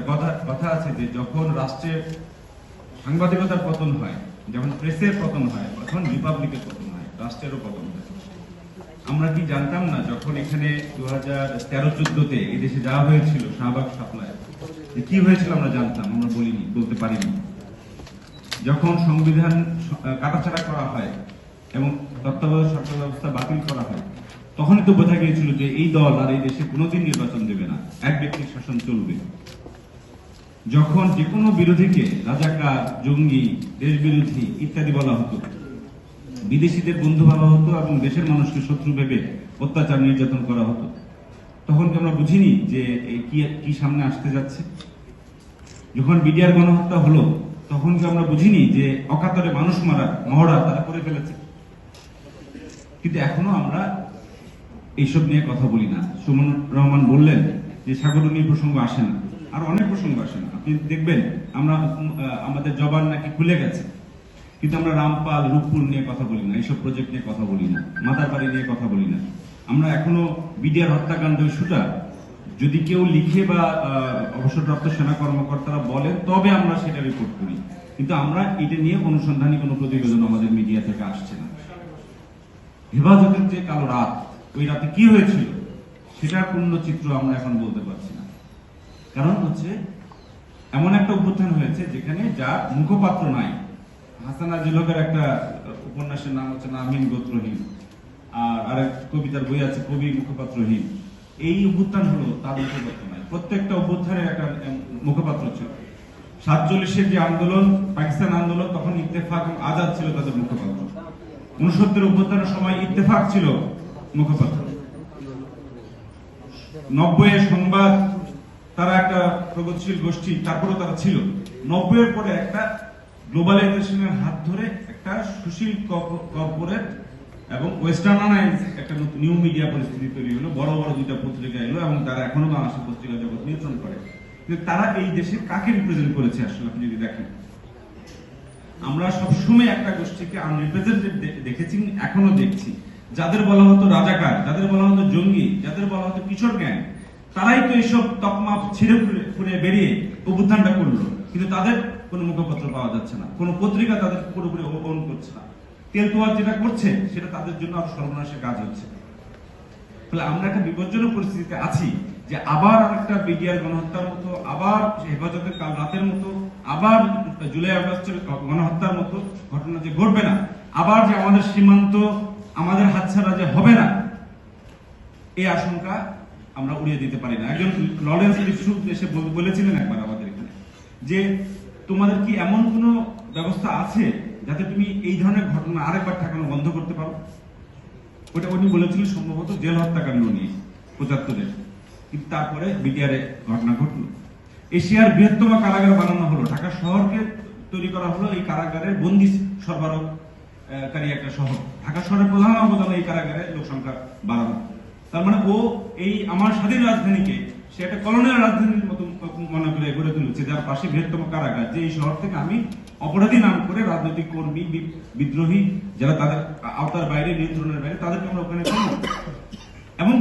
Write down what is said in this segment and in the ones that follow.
একটা কথা কথা আছে যে যখন রাষ্ট্রের সাংবাদিকতার পতন হয় যখন প্রেসের পতন হয়, তখন রিপাবলিকের পতন হয়, রাষ্ট্রেরও পতন হয়। আমরা কি জানতাম না যখন এখানে দু হাজার তেরো চোদ্দতে এই দেশে যাওয়া হয়েছিল, শাহবাগ সাপ্লাই কি হয়েছিল আমরা জানতাম, আমরা বলিনি, বলতে পারিনি। যখন সংবিধান কাটাছাড়া করা হয় এবং তত্ত্বাবধায়ক সরকার ব্যবস্থা বাতিল করা হয়, তখনই তো বোঝা গিয়েছিল যে এই দল আর এই দেশে কোনোদিন নির্বাচন দেবে না, এক ব্যক্তির শাসন চলবে। যখন যে কোনো বিরোধীকে রাজাকার, জঙ্গি দেশ বিরোধী ইত্যাদি বলা হতো। বিদেশিদের বন্ধু ভাবা হতো এবং দেশের মানুষকে শত্রু ভেবে অত্যাচার নির্যাতন করা হতো। তখন কি আমরা বুঝিনি যে কি কি সামনে আসতে যাচ্ছে? যখন বিডিআর গণহত্যা হলো, তখন কি আমরা বুঝিনি যে অকাতরে মানুষ মারা, মহড়া তারা করে ফেলেছে? কিন্তু এখনও আমরা এইসব নিয়ে কথা বলি না। সুমন রহমান বললেন যে সাগরণী প্রসঙ্গ আসে না। আর অনেক প্রসঙ্গ আসে। না আপনি দেখবেন, আমরা আমাদের জবান নাকি খুলে গেছে। কিন্তু আমরা রামপাল, রূপপুর নিয়ে কথা বলি না, এইসব প্রজেক্ট নিয়ে কথা বলি না, মাতারবাড়ি নিয়ে কথা বলি না। আমরা এখনও বিডিআর হত্যাকাণ্ড ইস্যুটা যদি কেউ লিখে বা অবসরপ্রাপ্ত সেনা কর্মকর্তারা বলেন, তবে আমরা সেটা রিপোর্ট করি। কিন্তু আমরা এটা নিয়ে অনুসন্ধানী কোনো প্রতিবেদন আমাদের মিডিয়া থেকে আসছে না। হেফাজতের যে কালো রাত, ওই রাতে কি হয়েছিল, সেটার পূর্ণ চিত্র আমরা এখন বলতে পারছি না। কারণ হচ্ছে, এমন একটা অভ্যুত্থান হয়েছে যেখানে যার মুখপাত্র নাই। হাসান আজিলকের একটা উপন্যাসের নাম হচ্ছে নামহীন গোত্রহীন। আর আরেক কবিতার বই আছে, কবি মুখপাত্রহীন। এই অভ্যুত্থান হলো তার মুখপাত্র নাই। প্রত্যেকটা অভ্যুত্থানের একটা মুখপাত্র ছিল। সাতচল্লিশের যে আন্দোলন, পাকিস্তান আন্দোলন, তখন ইত্তেফাক এবং আজাদ ছিল তাদের মুখপাত্র। উনসত্তর অভ্যুত্থানের সময় ইত্তেফাক ছিল মুখপাত্র। নব্বই সংবাদ তারা একটা প্রগতিশীল গোষ্ঠী, তারপরেও তারা ছিল। নব্বই এর পরে একটা গ্লোবালাইজেশনের হাত ধরে একটা সুশীল কর্পোরেট এবং ওয়েস্টার্নাইজ একটা নিউ মিডিয়া পরিস্থিতি তৈরি হলো। বড় বড় দুইটা পত্রিকা এলো এবং তারা এখনও বাংলাদেশের পত্রিকা জগৎ নিয়ন্ত্রণ করে। তারা এই দেশে কাকে রিপ্রেজেন্ট করেছে আসলে আপনি যদি দেখেন। আমরা সবসময় একটা গোষ্ঠীকে আনরিপ্রেজেন্টেড দেখেছি, এখনও দেখছি। যাদের বলা হতো রাজাকার, যাদের বলা হতো জঙ্গি, যাদের বলা হতো কিশোর গ্যাং তারাই তো এইসব তকমা ছিঁড়ে ফুড়ে বেরিয়ে অভ্যুত্থানটা করল। কিন্তু তাদের কোনো মুখপত্র পাওয়া যাচ্ছে না। কোনো পত্রিকা তাদের পুরোপুরি ওপন করছে না। তেলতোয়ার যেটা করছে, সেটা তাদের জন্য আরও সর্বনাশের কাজ হচ্ছে। তাহলে আমরা একটা বিপজ্জনক পরিস্থিতিতে আছি যে আবার একটা বিডিআর গণহত্যার মতো, আবার হেফাজতের কাল রাতের মতো, আবার জুলাই আগস্টের গণহত্যার মতো ঘটনা যে ঘটবে না, আবার যে আমাদের সীমান্ত, আমাদের হাতছাড়া যে হবে না, এই আশঙ্কা আমরা উড়িয়ে দিতে পারি না। একজন লরেন্স লিপসু এসে বলেছিলেন একবার আমাদের এখানে যে, তোমাদের কি এমন কোনো ব্যবস্থা আছে যাতে তুমি এই ধরনের ঘটনা আরেকবার ঠেকানো বন্ধ করতে পারো? ওটা উনি বলেছিলেন সম্ভবত জেল হত্যাকাণ্ড নিয়ে, পঁচাত্তরের। কিন্তু তারপরে বিটিআরে ঘটনা ঘটলো। এশিয়ার বৃহত্তম কারাগার বানানো হলো। ঢাকা শহরকে তৈরি করা হলো এই কারাগারের বন্দি সরবরাহকারী একটা শহর। ঢাকা শহরের প্রধান অবদান এই কারাগারে লোক সংখ্যা বাড়ানো। তার মানে ও এই আমার স্বাধীন রাজধানীকে, সে একটা কলোনিয়াল রাজধানীর মতো মনে করে গড়ে তুলেছে, যার পাশে বৃহত্তম কারাগার, যে এই শহর থেকে আমি অপরাধী নাম করে রাজনৈতিক কর্মী বিদ্রোহী, যারা তাদের আওতার বাইরে, নিয়ন্ত্রণের বাইরে, তাদেরকে আমরা ওখানে এবং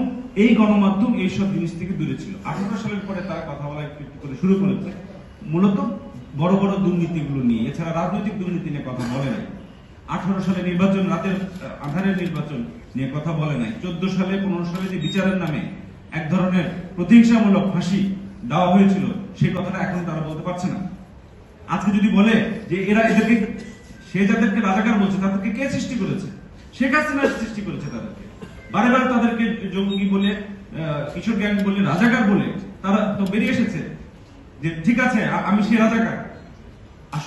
এই গণমাধ্যম এইসব জিনিস থেকে দূরে ছিল। আঠারো সালের পরে তারা কথা বলা করে শুরু করেছে। মূলত বড় বড় দুর্নীতিগুলো নিয়ে, এছাড়া রাজনৈতিক দুর্নীতি নিয়ে কথা বলে নাই। আঠারো সালে নির্বাচন, রাতের আধারের নির্বাচন নিয়ে কথা বলে নাই। চোদ্দ সালে, পনেরো সালে যে বিচারের নামে এক ধরনের প্রতিহিংসামূলক ফাঁসি দেওয়া হয়েছিল, সেই কথাটা এখন তারা বলতে পারছে না। আজকে যদি বলে যে এরা এদেরকে, সে যাদেরকে রাজাকার বলছে, তাদেরকে কে সৃষ্টি করেছে? শেখ হাসিনা সৃষ্টি করেছে তাদেরকে। বারে বারে তাদেরকে জঙ্গি বলে কিশোর গ্যাং বলে, রাজাকার বলে তারা তো বেরিয়ে এসেছে যে, ঠিক আছে আমি সে রাজাকার।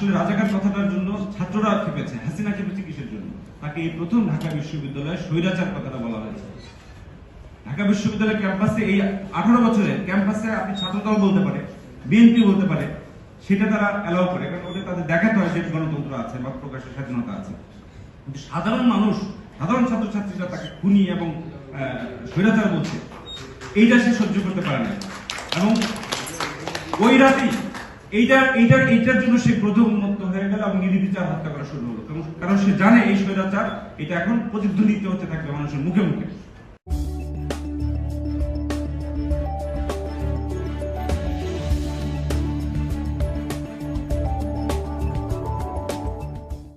আসলে রাজাকার কথাটার জন্য ছাত্ররা খেপেছে, হাসিনা খেপেছে কিসের জন্য? তাকে এই প্রথম ঢাকা বিশ্ববিদ্যালয়ে স্বৈরাচার কথাটা বলা হয়েছে। ঢাকা বিশ্ববিদ্যালয়ের ক্যাম্পাসে এই আঠারো বছরে ক্যাম্পাসে আপনি ছাত্রদল বলতে পারে, বিএনপি বলতে পারে, সেটা তারা অ্যালাউ করে, কারণ ওদের তাদের দেখাতে হয় যে গণতন্ত্র আছে বা প্রকাশের স্বাধীনতা আছে। কিন্তু সাধারণ মানুষ, সাধারণ ছাত্রছাত্রীরা তাকে খুনি এবং স্বৈরাচার বলছে, এইটা সে সহ্য করতে পারে না। এবং ওই রাতেই এইটা এইটা, এইটার জন্য সে ক্রোধ উন্মুক্ত হয়ে গেল এবং নির্বিচার হত্যা করা শুরু হলো। কারণ- কারণ সে জানে এই স্বৈরাচার, এটা এখন প্রতিধ্বনিত হতে থাকবে মানুষের মুখে মুখে।